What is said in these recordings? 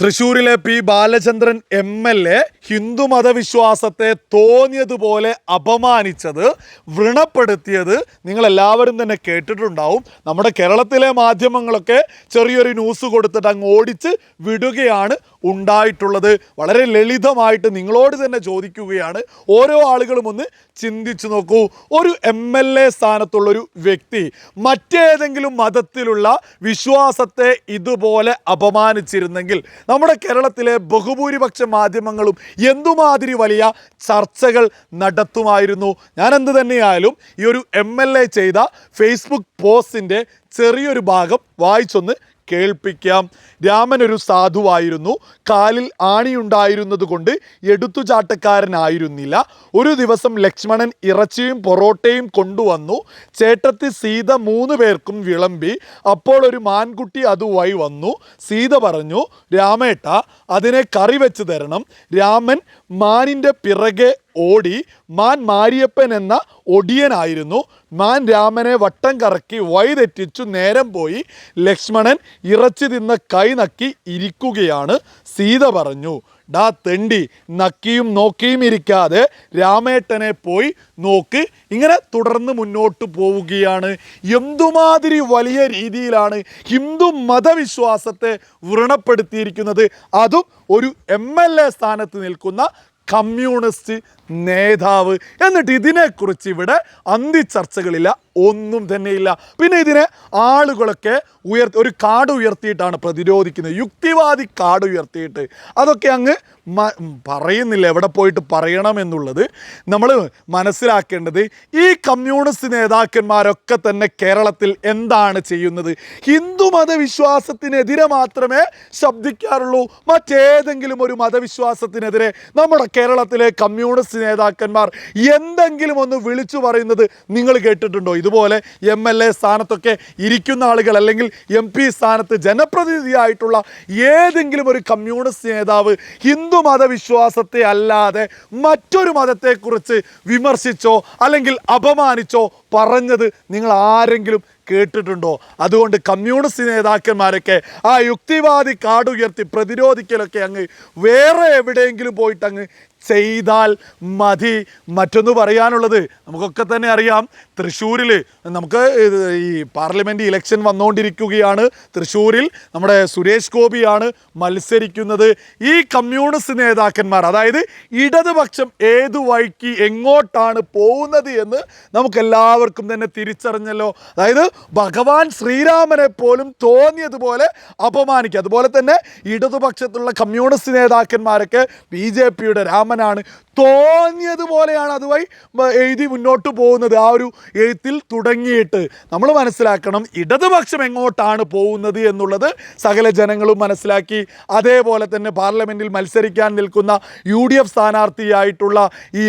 തൃശൂരിലെ P Balachandran M L A Hindu മതവിശ്വാസത്തെ തോന്നിയതുപോലെ അപമാനിച്ചത് വ്രണപ്പെടുത്തിയത് നിങ്ങൾ എല്ലാവരും തന്നെ കേട്ടിട്ടുണ്ടാവും. നമ്മുടെ കേരളത്തിലെ മാധ്യമങ്ങളൊക്കെ ചെറിയൊരു ന്യൂസ് കൊടുത്തിട്ട് അങ്ങ് ഓടിച്ച് വിടുകയാണ്. ഉണ്ടായിട്ടുള്ളത്. വളരെ ലളിതമായിട്ട് നിങ്ങളോട് തന്നെ ചോദിക്കുകയാണ്. ഓരോ ആളുകളും ഒന്ന് ചിന്തിച്ചു നോക്കൂ. ഒരു എം എൽ എ സ്ഥാനത്തുള്ളൊരു വ്യക്തി മറ്റേതെങ്കിലും മതത്തിലുള്ള വിശ്വാസത്തെ ഇതുപോലെ അപമാനിച്ചിരുന്നെങ്കിൽ നമ്മുടെ കേരളത്തിലെ ബഹുഭൂരിപക്ഷ മാധ്യമങ്ങളും എന്തുമാതിരി വലിയ ചർച്ചകൾ നടത്തുമായിരുന്നു. ഞാൻ എന്ത് തന്നെയായാലും ഈ ഒരു എം എൽ എ ചെയ്ത ഫേസ്ബുക്ക് പോസ്റ്റിന്റെ ചെറിയൊരു ഭാഗം വായിച്ചൊന്ന് കേൾപ്പിക്കാം. രാമൻ ഒരു സാധുവായിരുന്നു. കാലിൽ ആണിയുണ്ടായിരുന്നത് കൊണ്ട് എടുത്തുചാട്ടക്കാരനായിരുന്നില്ല. ഒരു ദിവസം ലക്ഷ്മണൻ ഇറച്ചിയും പൊറോട്ടയും കൊണ്ടുവന്നു. ചേട്ടത്തി സീത മൂന്ന് പേർക്കും വിളമ്പി. അപ്പോൾ ഒരു മാൻകുട്ടി അതുമായി വന്നു. സീത പറഞ്ഞു രാമേട്ട അതിനെ കറി വെച്ച് തരണം. രാമൻ മാനിന്റെ പിറകെ ഓടി മാൻ മാരിയപ്പൻ എന്ന ഒടിയനായിരുന്നു. മാൻ രാമനെ വട്ടം കറക്കി വഴിതെറ്റിച്ചു നേരം പോയി. ലക്ഷ്മണൻ ഇറച്ചി തിന്ന കൈ നക്കി ഇരിക്കുകയാണ്. സീത പറഞ്ഞു ഡാ തെണ്ടി നക്കിയും നോക്കിയും ഇരിക്കാതെ രാമേട്ടനെ പോയി നോക്ക്. ഇങ്ങനെ തുടർന്ന് മുന്നോട്ട് പോവുകയാണ്. എന്തുമാതിരി വലിയ രീതിയിലാണ് ഹിന്ദു മതവിശ്വാസത്തെ വ്രണപ്പെടുത്തിയിരിക്കുന്നത്. അതും ഒരു എം എൽ എ സ്ഥാനത്ത് നിൽക്കുന്ന കമ്മ്യൂണിസ്റ്റ് നേതാവ്. എന്നിട്ട് ഇതിനെക്കുറിച്ച് ഇവിടെ അന്തിച്ചർച്ചകളില്ല ഒന്നും തന്നെയില്ല. പിന്നെ ഇതിനെ ആളുകളൊക്കെ ഉയർത്തി ഒരു കാട് ഉയർത്തിയിട്ടാണ് പ്രതിരോധിക്കുന്നത്. യുക്തിവാദി കാട് ഉയർത്തിയിട്ട്. അതൊക്കെ അങ്ങ് പറയുന്നില്ല. എവിടെ പോയിട്ട് പറയണമെന്നുള്ളത് നമ്മൾ മനസ്സിലാക്കേണ്ടത് ഈ കമ്മ്യൂണിസ്റ്റ് നേതാക്കന്മാരൊക്കെ തന്നെ കേരളത്തിൽ എന്താണ് ചെയ്യുന്നത്? ഹിന്ദു മതവിശ്വാസത്തിനെതിരെ മാത്രമേ ശബ്ദിക്കാറുള്ളൂ. മറ്റേതെങ്കിലും ഒരു മതവിശ്വാസത്തിനെതിരെ നമ്മുടെ കേരളത്തിലെ കമ്മ്യൂണിസ്റ്റ് നേതാക്കന്മാർ എന്തെങ്കിലും ഒന്ന് വിളിച്ചു പറയുന്നത് നിങ്ങൾ കേട്ടിട്ടുണ്ടോ? ഇതുപോലെ എം എൽ എ സ്ഥാനത്തൊക്കെ ഇരിക്കുന്ന ആളുകൾ അല്ലെങ്കിൽ എം പി സ്ഥാനത്ത് ജനപ്രതിനിധിയായിട്ടുള്ള ഏതെങ്കിലും ഒരു കമ്മ്യൂണിസ്റ്റ് നേതാവ് ഹിന്ദു മതവിശ്വാസത്തെ അല്ലാതെ മറ്റൊരു മതത്തെക്കുറിച്ച് വിമർശിച്ചോ അല്ലെങ്കിൽ അപമാനിച്ചോ പറഞ്ഞത് നിങ്ങൾ ആരെങ്കിലും കേട്ടിട്ടുണ്ടോ? അതുകൊണ്ട് കമ്മ്യൂണിസ്റ്റ് നേതാക്കന്മാരൊക്കെ ആ യുക്തിവാദി കാടുയർത്തി പ്രതിരോധിക്കലൊക്കെ അങ്ങ് വേറെ എവിടെയെങ്കിലും പോയിട്ട് അങ്ങ് ചെയ്താൽ മതി. മറ്റൊന്ന് പറയാനുള്ളത് നമുക്കൊക്കെ തന്നെ അറിയാം തൃശ്ശൂരിൽ നമുക്ക് ഈ പാർലമെന്റ് ഇലക്ഷൻ വന്നുകൊണ്ടിരിക്കുകയാണ് തൃശ്ശൂരിൽ നമ്മുടെ സുരേഷ് ഗോപിയാണ് മത്സരിക്കുന്നത്. ഈ കമ്മ്യൂണിസ്റ്റ് നേതാക്കന്മാർ അതായത് ഇടതുപക്ഷം ഏതു വഴിക്ക് എങ്ങോട്ടാണ് പോകുന്നത് എന്ന് നമുക്കെല്ലാവർക്കും തന്നെ തിരിച്ചറിഞ്ഞല്ലോ. അതായത് ഭഗവാൻ ശ്രീരാമനെ പോലും തോന്നിയതുപോലെ അപമാനിക്കുക. അതുപോലെ തന്നെ ഇടതുപക്ഷത്തുള്ള കമ്മ്യൂണിസ്റ്റ് നേതാക്കന്മാരൊക്കെ ബി ജെ പിയുടെ രാമനാണ് തോന്നിയതുപോലെയാണ് അതുവഴി എഴുതി മുന്നോട്ട് പോകുന്നത്. ആ ഒരു എഴുത്തിൽ തുടങ്ങിയിട്ട് നമ്മൾ മനസ്സിലാക്കണം ഇടതുപക്ഷം എങ്ങോട്ടാണ് പോകുന്നത് എന്നുള്ളത് സകല ജനങ്ങളും മനസ്സിലാക്കി അതേപോലെ തന്നെ പാർലമെന്റിൽ മത്സരിക്കാൻ നിൽക്കുന്ന യു ഡി എഫ് സ്ഥാനാർത്ഥിയായിട്ടുള്ള ഈ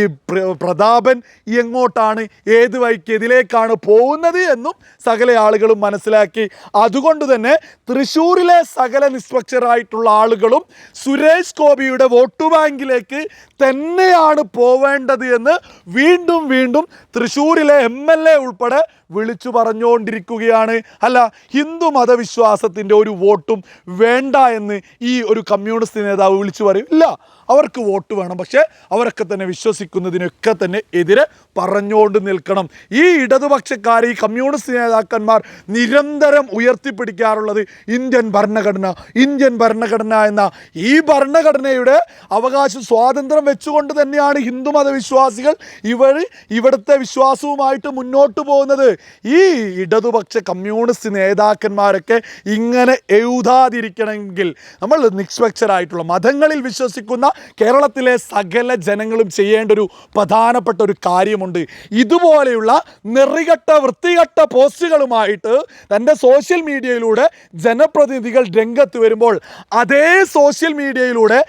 പ്രതാപൻ എങ്ങോട്ടാണ് ഏത് വഴിക്ക് എതിലേക്കാണ് പോകുന്നത് എന്നും സകല ആളുകളും മനസ്സിലാക്കി. അതുകൊണ്ട് തന്നെ തൃശ്ശൂരിലെ സകല നിസ്പക്ഷരായിട്ടുള്ള ആളുകളും സുരേഷ് ഗോപിയുടെ വോട്ട് ബാങ്കിലേക്ക് തന്നെയാണ് പോവേണ്ടത് എന്ന് വീണ്ടും വീണ്ടും തൃശ്ശൂരിലെ എം എൽ എ ഉൾപ്പെടെ വിളിച്ചു പറഞ്ഞുകൊണ്ടിരിക്കുകയാണ്. അല്ല ഹിന്ദു മതവിശ്വാസത്തിന്റെ ഒരു വോട്ടും വേണ്ട എന്ന് ഈ ഒരു കമ്മ്യൂണിസ്റ്റ് നേതാവ് വിളിച്ചു പറയും. ഇല്ല അവർക്ക് വോട്ട് വേണം. പക്ഷേ അവരൊക്കെ തന്നെ വിശ്വസിക്കുന്നതിനൊക്കെ തന്നെ എതിരെ പറഞ്ഞുകൊണ്ട് നിൽക്കണം. ഈ ഇടതുപക്ഷക്കാർ ഈ കമ്മ്യൂണിസ്റ്റ് നേതാക്കന്മാർ നിരന്തരം ഉയർത്തിപ്പിടിക്കാറുള്ളത് ഇന്ത്യൻ ഭരണഘടന ഇന്ത്യൻ ഭരണഘടന എന്ന ഈ ഭരണഘടനയുടെ അവകാശ സ്വാതന്ത്ര്യം വെച്ചുകൊണ്ട് തന്നെയാണ് ഹിന്ദുമത വിശ്വാസികൾ ഇവർ ഇവിടുത്തെ വിശ്വാസവുമായിട്ട് മുന്നോട്ട് പോകുന്നത്. ഈ ഇടതുപക്ഷ കമ്മ്യൂണിസ്റ്റ് നേതാക്കന്മാരൊക്കെ ഇങ്ങനെ എഴുതാതിരിക്കണമെങ്കിൽ നമ്മൾ നിഷ്പക്ഷരായിട്ടുള്ള മതങ്ങളിൽ വിശ്വസിക്കുന്ന കേരളത്തിലെ സകല ജനങ്ങളും ചെയ്യേണ്ട ഒരു പ്രധാനപ്പെട്ട ഒരു കാര്യമുണ്ട്. ഇതുപോലെയുള്ള നെറികെട്ട വൃത്തികെട്ട പോസ്റ്റുകളുമായിട്ട് തന്റെ സോഷ്യൽ മീഡിയയിലൂടെ ജനപ്രതിനിധികൾ രംഗത്ത് വരുമ്പോൾ അതേ സോഷ്യൽ മീഡിയയിലൂടെ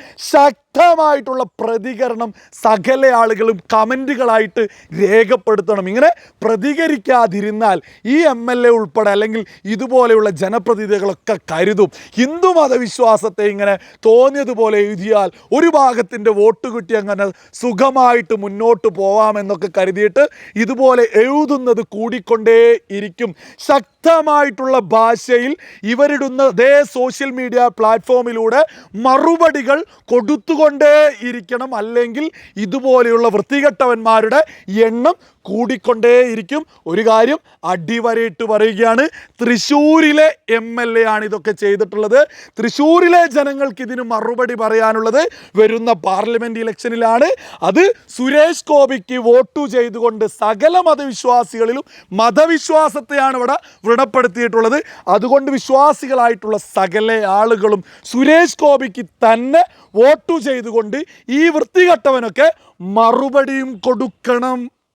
ശക്തമായിട്ടുള്ള പ്രതികരണം സകല ആളുകളും കമന്റുകളായിട്ട് രേഖപ്പെടുത്തണം. ഇങ്ങനെ പ്രതികരിക്കാതിരുന്നാൽ ഈ എം എൽ എ ഉൾപ്പെടെ അല്ലെങ്കിൽ ഇതുപോലെയുള്ള ജനപ്രതിനിധികളൊക്കെ കരുതും. ഹിന്ദു മതവിശ്വാസത്തെ ഇങ്ങനെ തോന്നിയതുപോലെ എഴുതിയാൽ ഒരു ഭാഗത്തിന്റെ വോട്ട് കിട്ടി അങ്ങനെ സുഖമായിട്ട് മുന്നോട്ട് പോവാമെന്നൊക്കെ കരുതിയിട്ട് ഇതുപോലെ എഴുതുന്നത് കൂടിക്കൊണ്ടേ ഇരിക്കും ശക്തി ശക്തമായിട്ടുള്ള ഭാഷയിൽ ഇവരിടുന്ന അതേ സോഷ്യൽ മീഡിയ പ്ലാറ്റ്ഫോമിലൂടെ മറുപടികൾ കൊടുത്തുകൊണ്ടേ ഇരിക്കണം. അല്ലെങ്കിൽ ഇതുപോലെയുള്ള വൃത്തികെട്ടവന്മാരുടെ എണ്ണം കൂടിക്കൊണ്ടേയിരിക്കും. ഒരു കാര്യം അടിവരയിട്ട് പറയുകയാണ് തൃശ്ശൂരിലെ എം എൽ എ ആണ് ഇതൊക്കെ ചെയ്തിട്ടുള്ളത്. തൃശ്ശൂരിലെ ജനങ്ങൾക്ക് ഇതിന് മറുപടി പറയാനുള്ളത് വരുന്ന പാർലമെന്റ് ഇലക്ഷനിലാണ് അത് സുരേഷ് ഗോപിക്ക് വോട്ടു ചെയ്തുകൊണ്ട് സകല മതവിശ്വാസികളിലും മതവിശ്വാസത്തെയാണ് ഇവിടെ വ്രണപ്പെടുത്തിയിട്ടുള്ളത് അതുകൊണ്ട് വിശ്വാസികളായിട്ടുള്ള സകല ആളുകളും സുരേഷ് ഗോപിക്ക് തന്നെ വോട്ടു ചെയ്തുകൊണ്ട് ഈ വൃത്തികെട്ടവനൊക്കെ മറുപടിയും കൊടുക്കണം.